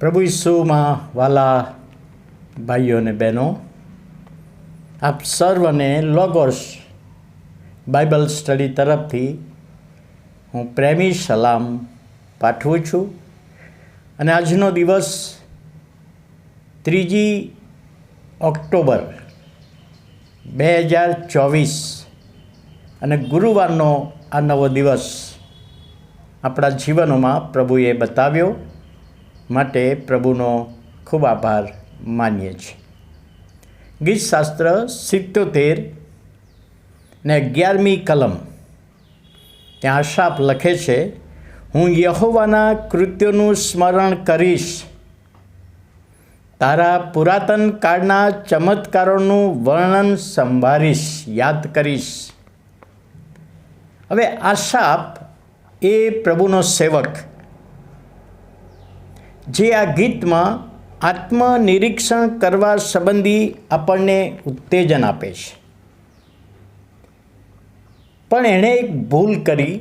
પ્રભુ ઈસુમાં વાલા ભાઈઓ અને બહેનો, આપ સર્વને લોગોસ બાઇબલ સ્ટડી તરફથી હું પ્રેમી સલામ પાઠવું છું. અને આજનો દિવસ ત્રીજી ઓક્ટોબર બે હજાર ચોવીસ અને ગુરુવારનો આ નવો દિવસ આપણા જીવનોમાં પ્રભુએ બતાવ્યો. માટે પ્રભુનો ખૂબ આભાર માનીએ છીએ. ગીતશાસ્ત્ર સિત્તોતેર ને અગિયારમી કલમ ત્યાં આશાપ લખે છે, હું યહોવાના કૃત્યોનું સ્મરણ કરીશ. તારા પુરાતન કાળના ચમત્કારોનું વર્ણન સંભાળીશ યાદ કરીશ. હવે આશાપ એ પ્રભુનો સેવક જે આ ગીતમાં આત્મનિરીક્ષણ કરવા સંબંધી આપણને ઉત્તેજન આપે છે. પણ એણે એક ભૂલ કરી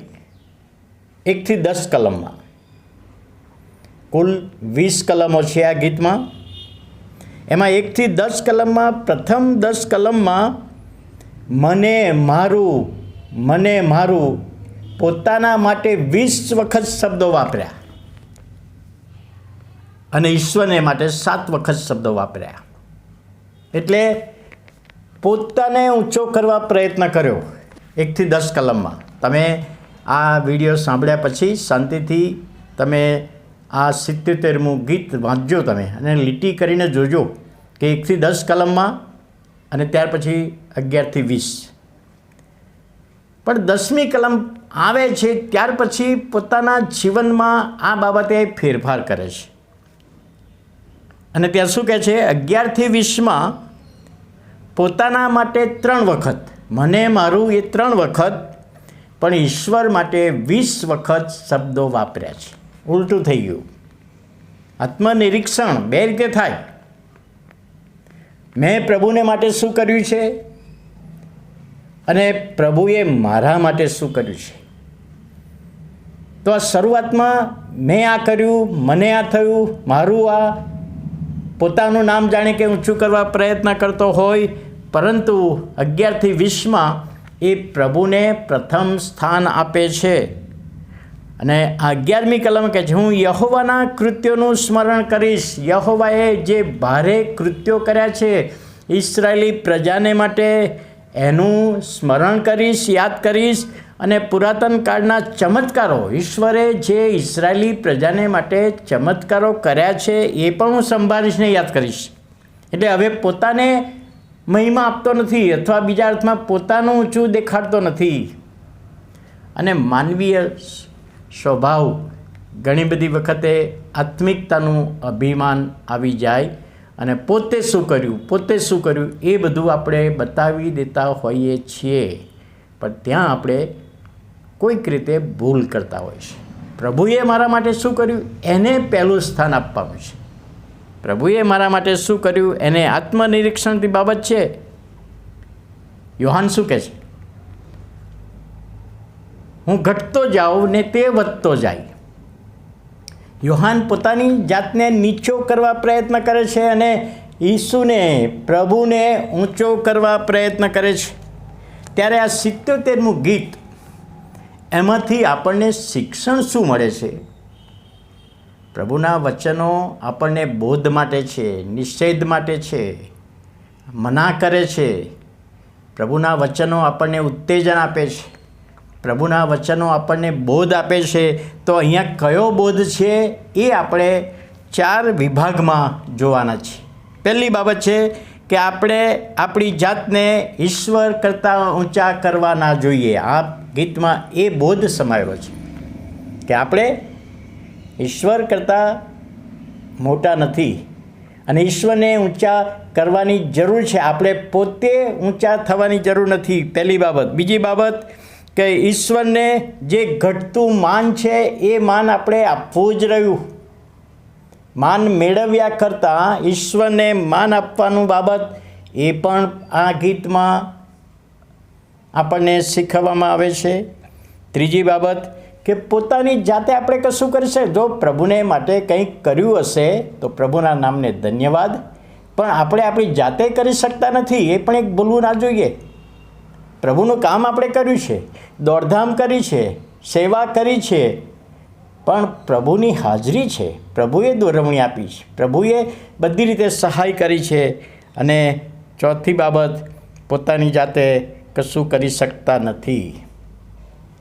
એકથી દસ કલમમાં. કુલ વીસ કલમો છે આ ગીતમાં. એમાં એકથી દસ કલમમાં, પ્રથમ દસ કલમમાં મને મારું મને મારું પોતાના માટે વીસ વખત શબ્દો વાપર્યા. અને ઈશ્વરને માટે સાત વખત શબ્દો વાપર્યા. એટલે પોતાને ઊંચો કરવા પ્રયત્ન કર્યો. એકથી દસ કલમમાં. તમે આ વીડિયો સાંભળ્યા પછી શાંતિથી તમે આ સિત્યોતેરમું ગીત વાંચજો તમે અને લીટી કરીને જોજો કે એકથી દસ કલમમાં અને ત્યાર પછી અગિયારથી વીસ. પણ દસમી કલમ આવે છે ત્યાર પછી પોતાના જીવનમાં આ બાબતે ફેરફાર કરે છે. અને ત્યાં શું કહે છે? અગિયારથી વીસમાં પોતાના માટે ત્રણ વખત. મને, મારું એ ત્રણ વખત, પણ ઈશ્વર માટે વીસ વખત શબ્દો વાપર્યા છે. ઉલટું થઈ ગયું. આત્મનિરીક્ષણ બે રીતે થાય? મેં પ્રભુને માટે શું કર્યું છે? અને પ્રભુએ મારા માટે શું કર્યું છે? તો આ શરૂઆતમાં મેં આ કર્યું, મને આ થયું, મારું આ પોતાનું નામ જાણે કે ઊંચું કરવા પ્રયત્ન કરતો હોય, પરંતુ અગિયારથી વીસમાં એ પ્રભુને પ્રથમ સ્થાન આપે છે. અને અગિયારમી કલમ કે હું યહોવાના કૃત્યોનું સ્મરણ કરીશ. યહોવાએ જે ભારે કૃત્યો કર્યા છે ઇસરાયેલી પ્રજાને માટે એનું સ્મરણ કરીશ, યાદ કરીશ. અને પુરાતન કાળના ચમત્કારો, ઈશ્વરે જે ઇસરાયેલી પ્રજાને માટે ચમત્કારો કર્યા છે, એ પણ હું સંભાળીશ ને યાદ કરીશ. એટલે હવે પોતાને મહિમા આપતો નથી, અથવા બીજા અર્થમાં પોતાનું ઊંચું દેખાડતો નથી. અને માનવીય સ્વભાવ ઘણી બધી વખતે આત્મિકતાનું અભિમાન આવી જાય. અને પોતે શું કર્યું, પોતે શું કર્યું, એ બધું આપણે બતાવી દેતા હોઈએ છીએ. પણ ત્યાં આપણે કોઈક રીતે ભૂલ કરતા હોય છે. પ્રભુએ મારા માટે શું કર્યું? એને પહેલું સ્થાન આપવાનું છે. પ્રભુએ મારા માટે શું કર્યું? એને આત્મનિરીક્ષણની બાબત છે. યોહાન શું કહે છે? હું ઘટતો જાઉં ને તે વધતો જાય. યોહાન પોતાની જાતને નીચો કરવા પ્રયત્ન કરે છે અને ઈસુને, પ્રભુને ઊંચો કરવા પ્રયત્ન કરે છે. ત્યારે આ સિત્તોતેરમું ગીત એમાંથી આપણને શિક્ષણ શું મળે છે? પ્રભુના વચનો આપણને બોધ માટે છે, નિષેધ માટે છે, મના કરે છે. પ્રભુના વચનો આપણને ઉત્તેજન આપે છે. પ્રભુના વચનો આપણને બોધ આપે છે. તો અહીંયા કયો બોધ છે એ આપણે ચાર વિભાગમાં જોવાના છે. પહેલી બાબત છે કે આપણે આપણી જાતને ઈશ્વર કરતાં ઊંચા કરવા ના જોઈએ. આ ગીતમાં એ બોધ સમાયેલો છે કે આપણે ઈશ્વર કરતાં મોટા નથી અને ઈશ્વરને ઊંચા કરવાની જરૂર છે. આપણે પોતે ઊંચા થવાની જરૂર નથી. પહેલી બાબત. બીજી બાબત કે ઈશ્વરને જે ઘટતું માન છે એ માન આપણે આપવું જ રહ્યું. માન મેળવ્યા કરતાં ઈશ્વરને માન આપવાનું બાબત એ પણ આ ગીતમાં આપણને શીખવવામાં આવે છે. ત્રીજી બાબત કે પોતાની જાતે આપણે કશું કરશે? જો પ્રભુને માટે કંઈક કર્યું હશે, તો પ્રભુના નામને ધન્યવાદ. પણ આપણે આપણી જાતે કરી શકતા નથી, એ પણ એક ભૂલવું ના જોઈએ. પ્રભુનું કામ આપણે કર્યું છે, દોડધામ કરી છે, સેવા કરી છે. પણ પ્રભુની હાજરી છે, પ્રભુએ દોરવણી આપી છે, પ્રભુએ બધી રીતે સહાય કરી છે. અને ચોથી બાબત, પોતાની જાતે કશું કરી શકતા નથી.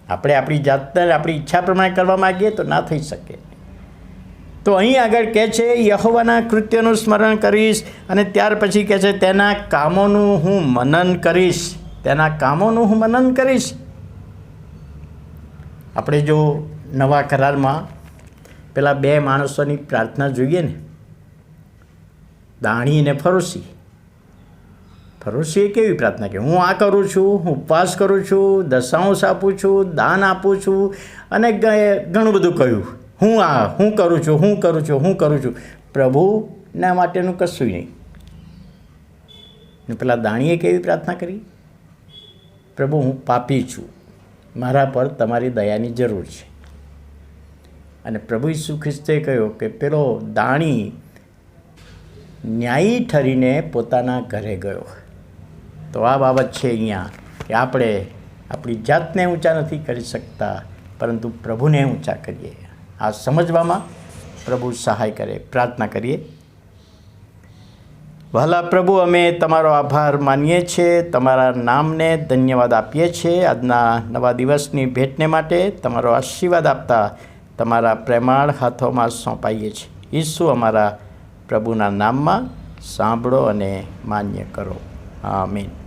આપણે આપણી જાતને આપણી ઈચ્છા પ્રમાણે કરવા માગીએ તો ના થઈ શકે. તો અહીં આગળ કહે છે, યહોવાના કૃત્યનું સ્મરણ કરીશ અને ત્યાર પછી કહે છે, તેના કામોનું હું મનન કરીશ. તેના કામોનું હું મનન કરીશ. આપણે જો નવા કરારમાં પેલા બે માણસોની પ્રાર્થના જોઈએ ને, દાણી અને ફરોશી ફરોશીએ કેવી પ્રાર્થના કે હું આ કરું છું, હું ઉપવાસ કરું છું, દશાંશ આપું છું, દાન આપું છું અને ઘણું બધું કહ્યું. હું આ, હું કરું છું, હું કરું છું, હું કરું છું. પ્રભુના માટેનું કશું નહીં. પેલા દાણીએ કેવી પ્રાર્થના કરી? પ્રભુ, હું પાપી છું. મારા પર તમારી દયાની જરૂર છે. અને પ્રભુ ઈસુ ખ્રિસ્તે કહ્યું કે પેલો દાણી ન્યાયી ઠરીને પોતાના ઘરે ગયો. તો આ બાબત છે અહીંયા કે આપણે આપણી જાતને ઊંચા નથી કરી શકતા, પરંતુ પ્રભુને ઊંચા કરીએ. આ સમજવામાં પ્રભુ સહાય કરે, પ્રાર્થના કરીએ. વહાલા પ્રભુ, અમે તમારો આભાર માનીએ છીએ, તમારા નામને ધન્યવાદ આપીએ છીએ. આજના નવા દિવસની ભેટને માટે તમારો આશીર્વાદ આપતા તમારા પ્રેમાળ હાથોમાં સોંપાઈએ છીએ. ઈસુ અમારા પ્રભુના નામમાં સાંભળો અને માન્ય કરો. આમીન.